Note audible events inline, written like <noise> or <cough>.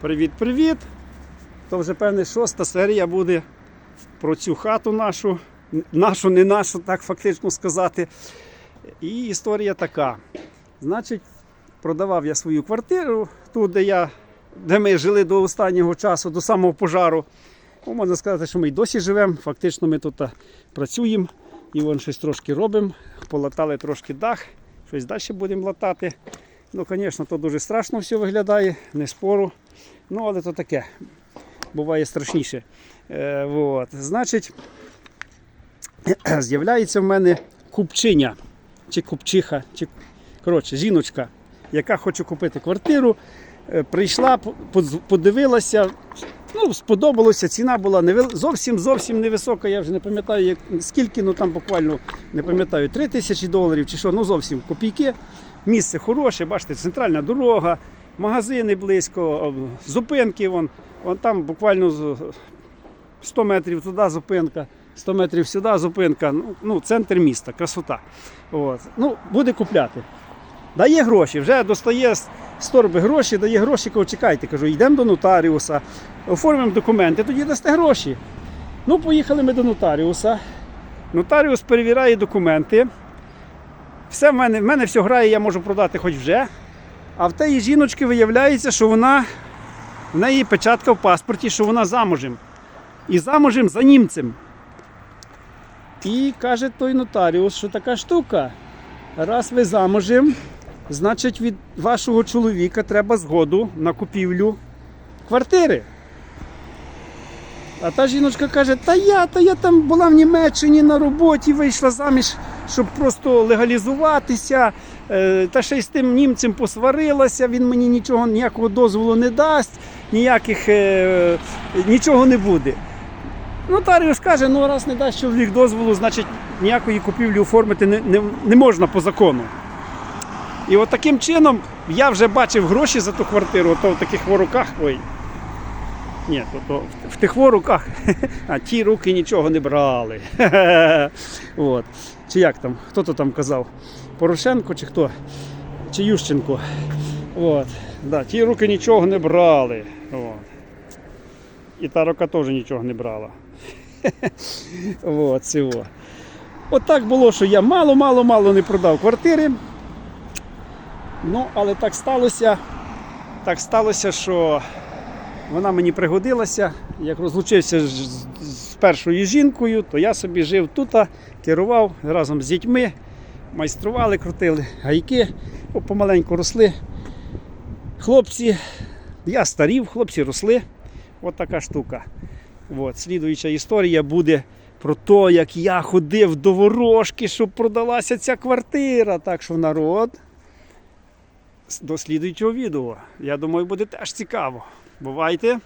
Привіт-привіт! То вже певне шоста серія буде про цю хату нашу. Нашу, не нашу, так фактично сказати. І історія така. Значить, продавав я свою квартиру, тут, де, я, де ми жили до останнього часу, до самого пожару. Ну, можна сказати, що ми й досі живемо. Фактично ми тут працюємо і вон щось трошки робимо. Полатали трошки дах, щось далі будемо латати. Ну, звісно, то дуже страшно все виглядає, не спору. Ну, але то таке. Буває страшніше. Е, вот. Значить, <clears throat> з'являється в мене купчиня, чи купчиха, чи коротше, жіночка, яка хоче купити квартиру. Е, Прийшла, подивилася, ну, сподобалося, ціна була невел... зовсім зовсім невисока. Я вже не пам'ятаю, як... скільки, ну там буквально не пам'ятаю, 3 тисячі доларів чи що, ну зовсім копійки. Місце хороше, бачите, центральна дорога, магазини близько, зупинки. Вон, вон там буквально 100 метрів туди зупинка, 100 метрів сюди зупинка. Ну, ну центр міста, красота. От. Ну, буде купляти. Дає гроші, вже достає з гроші, дає гроші, кажу, чекайте, кажу, йдемо до нотаріуса, оформимо документи, тоді дасте гроші. Ну, поїхали ми до нотаріуса. Нотаріус перевіряє документи. Все в мене, в мене все грає, я можу продати хоч вже. А в тієї жіночки виявляється, що вона, в неї печатка в паспорті, що вона замужем. І замужем за німцем. І каже той нотаріус, що така штука. Раз ви замужем, значить від вашого чоловіка треба згоду на купівлю квартири. А та жіночка каже, та я, та я там була в Німеччині на роботі, вийшла заміж, щоб просто легалізуватися. Е, Та ще й з тим німцем посварилася, він мені нічого, ніякого дозволу не дасть, ніяких, е, нічого не буде. Нотаріус каже, ну раз не дасть чоловік дозволу, значить ніякої купівлі оформити не, не, не можна по закону. І от таким чином я вже бачив гроші за ту квартиру, то в таких воруках. Ой. Ні, то, то в, тих воруках, <laughs> а ті руки нічого не брали. <laughs> От. Чи як там? Хто то там казав? Порошенко чи хто? Чи Ющенко? От. Да, ті руки нічого не брали. От. І та рука теж нічого не брала. <laughs> От, цього. От так було, що я мало-мало-мало не продав квартири. Ну, але так сталося. Так сталося, що вона мені пригодилася. Як розлучився з, першою жінкою, то я собі жив тут, керував разом з дітьми, майстрували, крутили гайки, помаленьку росли. Хлопці, я старів, хлопці росли. От така штука. От, слідуюча історія буде про те, як я ходив до ворожки, щоб продалася ця квартира. Так що народ. До слідуючого відео. Я думаю, буде теж цікаво. Бувайте!